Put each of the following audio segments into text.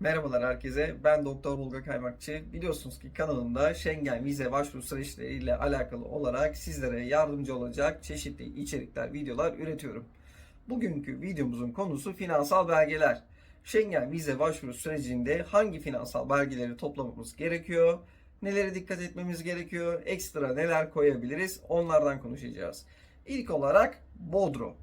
Merhabalar herkese. Ben Doktor Bulga Kaymakçı. Biliyorsunuz ki kanalımda Schengen vize başvuru süreçleriyle alakalı olarak sizlere yardımcı olacak çeşitli içerikler, videolar üretiyorum. Bugünkü videomuzun konusu finansal belgeler. Schengen vize başvuru sürecinde hangi finansal belgeleri toplamamız gerekiyor? Nelere dikkat etmemiz gerekiyor? Ekstra neler koyabiliriz? Onlardan konuşacağız. İlk olarak Bodro.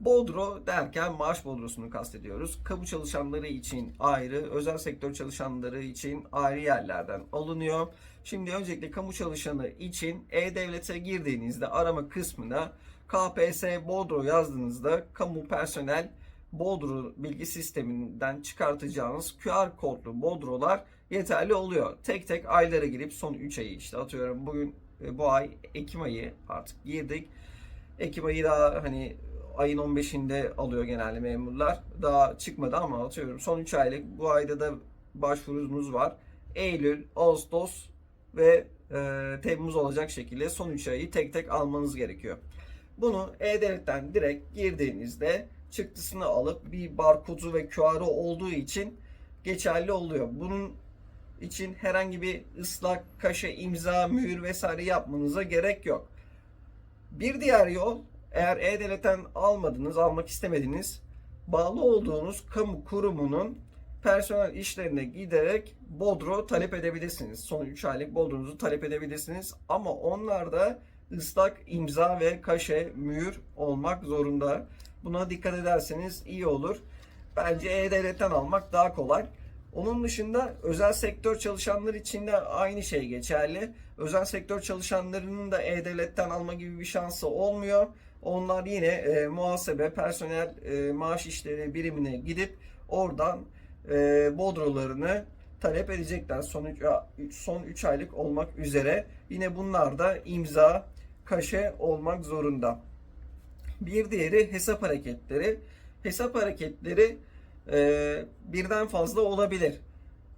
Bodro derken maaş bodrosunu kastediyoruz. Kamu çalışanları için ayrı, özel sektör çalışanları için ayrı yerlerden alınıyor. Şimdi öncelikle kamu çalışanı için E-Devlet'e girdiğinizde arama kısmına KPS Bodro yazdığınızda kamu personel Bodro bilgi sisteminden çıkartacağınız QR kodlu Bodrolar yeterli oluyor. Tek tek aylara girip son 3 ayı işte atıyorum bugün e, bu ay Ekim ayı artık girdik. Ekim ayı daha hani ayın 15'inde alıyor genelde memurlar. Daha çıkmadı ama atıyorum son 3 aylık bu ayda da başvurumuz var. Eylül, Ağustos ve e, Temmuz olacak şekilde son 3 ayı tek tek almanız gerekiyor. Bunu E-Devlet'ten direkt girdiğinizde çıktısını alıp bir barkodu ve QR'ı olduğu için geçerli oluyor. Bunun için herhangi bir ıslak, kaşe, imza, mühür vesaire yapmanıza gerek yok. Bir diğer yol eğer E-Devlet'ten almadınız, almak istemediniz, bağlı olduğunuz kamu kurumunun personel işlerine giderek bodro talep edebilirsiniz. Son 3 aylık bodronuzu talep edebilirsiniz. Ama onlar da ıslak imza ve kaşe, mühür olmak zorunda. Buna dikkat ederseniz iyi olur. Bence E-Devlet'ten almak daha kolay. Onun dışında özel sektör çalışanları için de aynı şey geçerli. Özel sektör çalışanlarının da E-Devlet'ten alma gibi bir şansı olmuyor. Onlar yine e, muhasebe, personel e, maaş işleri birimine gidip oradan e, bodrolarını talep edecekler. Son 3 son 3 aylık olmak üzere. Yine bunlar da imza, kaşe olmak zorunda. Bir diğeri hesap hareketleri. Hesap hareketleri e, birden fazla olabilir.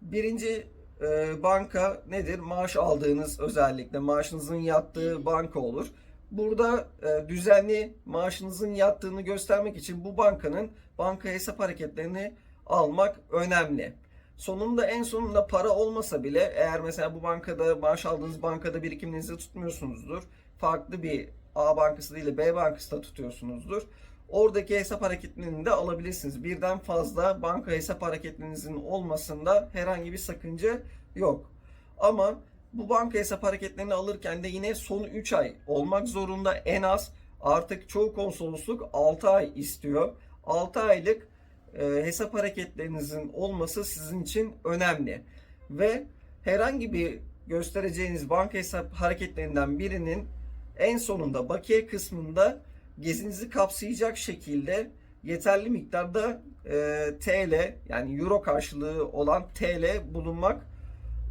Birinci e, banka nedir? Maaş aldığınız özellikle maaşınızın yattığı banka olur. Burada e, düzenli maaşınızın yattığını göstermek için bu bankanın banka hesap hareketlerini almak önemli. Sonunda en sonunda para olmasa bile eğer mesela bu bankada maaş aldığınız bankada birikiminizi tutmuyorsunuzdur. Farklı bir A bankası değil de B bankası da tutuyorsunuzdur. Oradaki hesap hareketlerini de alabilirsiniz. Birden fazla banka hesap hareketlerinizin olmasında herhangi bir sakınca yok. Ama bu banka hesap hareketlerini alırken de yine son 3 ay olmak zorunda en az. Artık çoğu konsolosluk 6 ay istiyor. 6 aylık e, hesap hareketlerinizin olması sizin için önemli. Ve herhangi bir göstereceğiniz banka hesap hareketlerinden birinin en sonunda bakiye kısmında gezinizi kapsayacak şekilde yeterli miktarda e, TL yani euro karşılığı olan TL bulunmak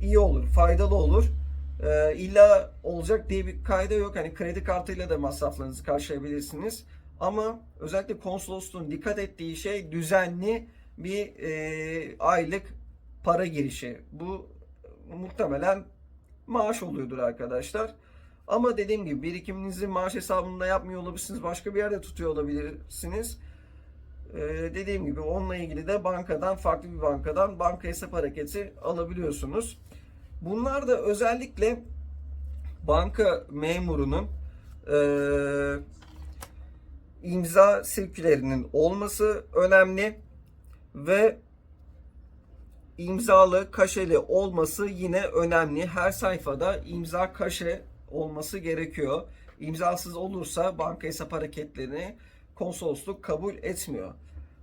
iyi olur, faydalı olur. E, illa olacak diye bir kayda yok. Hani kredi kartıyla da masraflarınızı karşılayabilirsiniz. Ama özellikle konsolosluğun dikkat ettiği şey düzenli bir e, aylık para girişi. Bu muhtemelen maaş oluyordur arkadaşlar. Ama dediğim gibi birikiminizi maaş hesabında yapmıyor olabilirsiniz. Başka bir yerde tutuyor olabilirsiniz. Ee, dediğim gibi onunla ilgili de bankadan farklı bir bankadan banka hesap hareketi alabiliyorsunuz. Bunlar da özellikle banka memurunun e, imza sirkülerinin olması önemli ve imzalı kaşeli olması yine önemli. Her sayfada imza kaşe olması gerekiyor. İmzasız olursa banka hesap hareketlerini konsolosluk kabul etmiyor.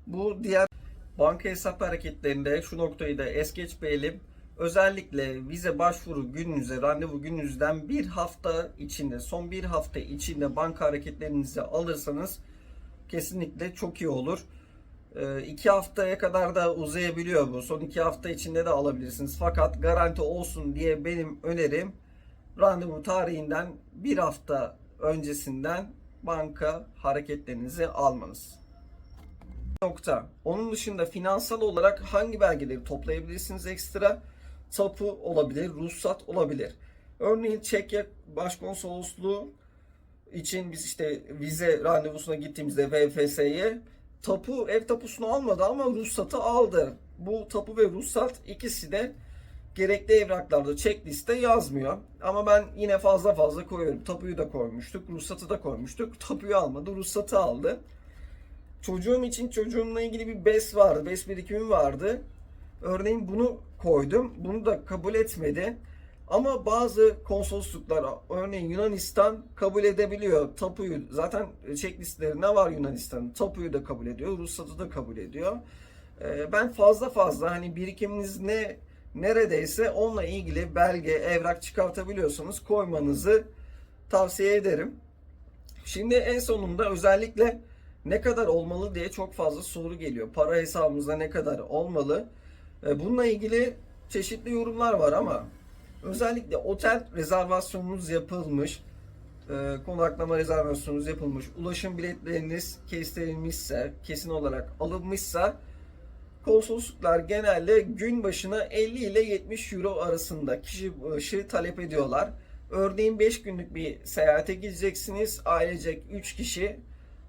Bu diğer banka hesap hareketlerinde şu noktayı da es geçmeyelim. Özellikle vize başvuru gününüze, randevu gününüzden bir hafta içinde, son bir hafta içinde banka hareketlerinizi alırsanız kesinlikle çok iyi olur. Ee, iki haftaya kadar da uzayabiliyor bu. Son iki hafta içinde de alabilirsiniz. Fakat garanti olsun diye benim önerim randevu tarihinden bir hafta öncesinden banka hareketlerinizi almanız. Nokta. Onun dışında finansal olarak hangi belgeleri toplayabilirsiniz ekstra? Tapu olabilir, ruhsat olabilir. Örneğin Çekya Başkonsolosluğu için biz işte vize randevusuna gittiğimizde VFS'ye tapu, ev tapusunu almadı ama ruhsatı aldı. bu tapu ve ruhsat ikisi de gerekli evraklarda checkliste yazmıyor. Ama ben yine fazla fazla koyuyorum. Tapuyu da koymuştuk, ruhsatı da koymuştuk. Tapuyu almadı, ruhsatı aldı. Çocuğum için çocuğumla ilgili bir BES vardı, BES birikimi vardı. Örneğin bunu koydum. Bunu da kabul etmedi. Ama bazı konsolosluklar, örneğin Yunanistan kabul edebiliyor. Tapuyu zaten checklistlerinde var Yunanistan'ın. Tapuyu da kabul ediyor, ruhsatı da kabul ediyor. Ee, Ben fazla fazla hani birikiminiz ne neredeyse onunla ilgili belge, evrak çıkartabiliyorsanız koymanızı tavsiye ederim. Şimdi en sonunda özellikle ne kadar olmalı diye çok fazla soru geliyor. Para hesabımızda ne kadar olmalı? E, Bununla ilgili çeşitli yorumlar var ama özellikle otel rezervasyonunuz yapılmış, e, konaklama rezervasyonunuz yapılmış, ulaşım biletleriniz kestirilmişse, kesin olarak alınmışsa konsolosluklar genelde gün başına 50 ile 70 euro arasında kişi başı talep ediyorlar. Örneğin 5 günlük bir seyahate gideceksiniz. Ailecek 3 kişi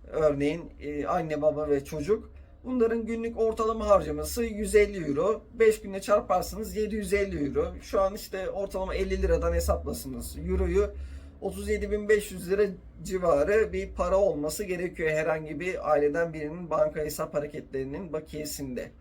örneğin e, anne baba ve çocuk. Bunların günlük ortalama harcaması 150 euro. 5 günde çarparsanız 750 euro. Şu an işte ortalama 50 liradan hesaplasınız. Euroyu 37.500 lira civarı bir para olması gerekiyor herhangi bir aileden birinin banka hesap hareketlerinin bakiyesinde.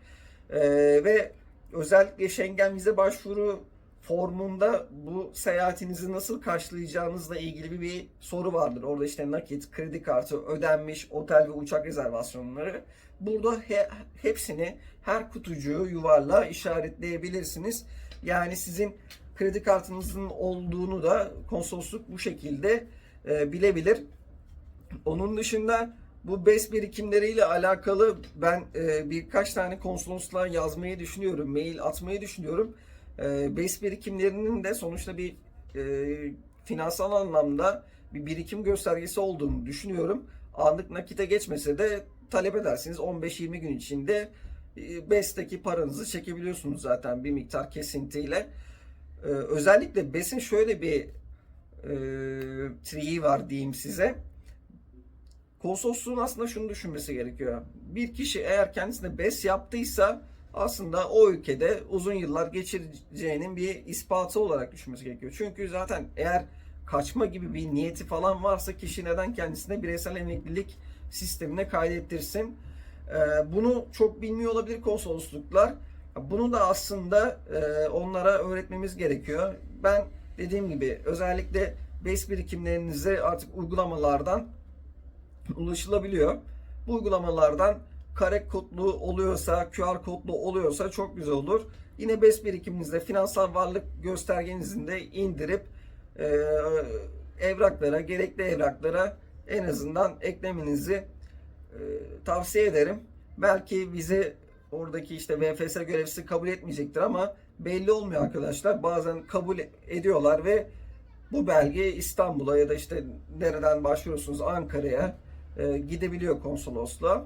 Ee, ve özellikle Schengen vize başvuru formunda bu seyahatinizi nasıl karşılayacağınızla ilgili bir, soru vardır. Orada işte nakit, kredi kartı, ödenmiş otel ve uçak rezervasyonları. Burada he- hepsini her kutucuğu yuvarla işaretleyebilirsiniz. Yani sizin kredi kartınızın olduğunu da konsolosluk bu şekilde e, bilebilir. Onun dışında bu BES birikimleriyle alakalı ben e, birkaç tane konsolosluğa yazmayı düşünüyorum, mail atmayı düşünüyorum. E, BES birikimlerinin de sonuçta bir e, finansal anlamda bir birikim göstergesi olduğunu düşünüyorum. Anlık nakite geçmese de talep edersiniz 15-20 gün içinde e, BES'teki paranızı çekebiliyorsunuz zaten bir miktar kesintiyle. Ee, özellikle BES'in şöyle bir e, triği var diyeyim size. Konsolosluğun aslında şunu düşünmesi gerekiyor. Bir kişi eğer kendisine BES yaptıysa aslında o ülkede uzun yıllar geçireceğinin bir ispatı olarak düşünmesi gerekiyor. Çünkü zaten eğer kaçma gibi bir niyeti falan varsa kişi neden kendisine bireysel emeklilik sistemine kaydettirsin? Ee, bunu çok bilmiyor olabilir konsolosluklar. Bunu da aslında e, onlara öğretmemiz gerekiyor. Ben dediğim gibi özellikle BES birikimlerinize artık uygulamalardan ulaşılabiliyor. Bu uygulamalardan kare kodlu oluyorsa, QR kodlu oluyorsa çok güzel olur. Yine BES birikiminizde finansal varlık göstergenizin de indirip e, evraklara, gerekli evraklara en azından eklemenizi e, tavsiye ederim. Belki vize oradaki işte VFS görevlisi kabul etmeyecektir ama belli olmuyor arkadaşlar. Bazen kabul ediyorlar ve bu belge İstanbul'a ya da işte nereden başvuruyorsunuz Ankara'ya e, gidebiliyor konsolosluğa.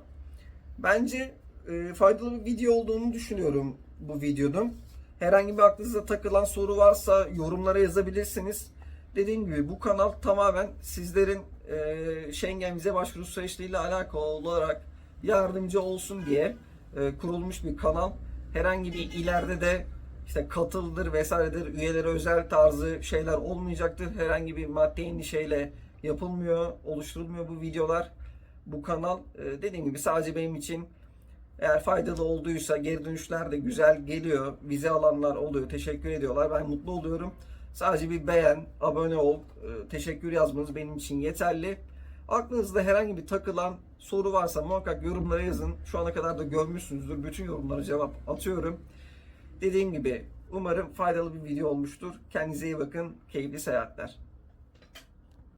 Bence e, faydalı bir video olduğunu düşünüyorum bu videonun. Herhangi bir aklınıza takılan soru varsa yorumlara yazabilirsiniz. Dediğim gibi bu kanal tamamen sizlerin e, Schengen vize başvuru süreçleriyle alakalı olarak yardımcı olsun diye e, kurulmuş bir kanal. Herhangi bir ileride de işte katıldır vesairedir, üyelere özel tarzı şeyler olmayacaktır. Herhangi bir madde endişeyle yapılmıyor, oluşturulmuyor bu videolar. Bu kanal e, dediğim gibi sadece benim için eğer faydalı olduysa geri dönüşler de güzel geliyor. Vize alanlar oluyor. Teşekkür ediyorlar. Ben mutlu oluyorum. Sadece bir beğen, abone ol, e, teşekkür yazmanız benim için yeterli. Aklınızda herhangi bir takılan soru varsa muhakkak yorumlara yazın. Şu ana kadar da görmüşsünüzdür. Bütün yorumlara cevap atıyorum. Dediğim gibi umarım faydalı bir video olmuştur. Kendinize iyi bakın. Keyifli seyahatler.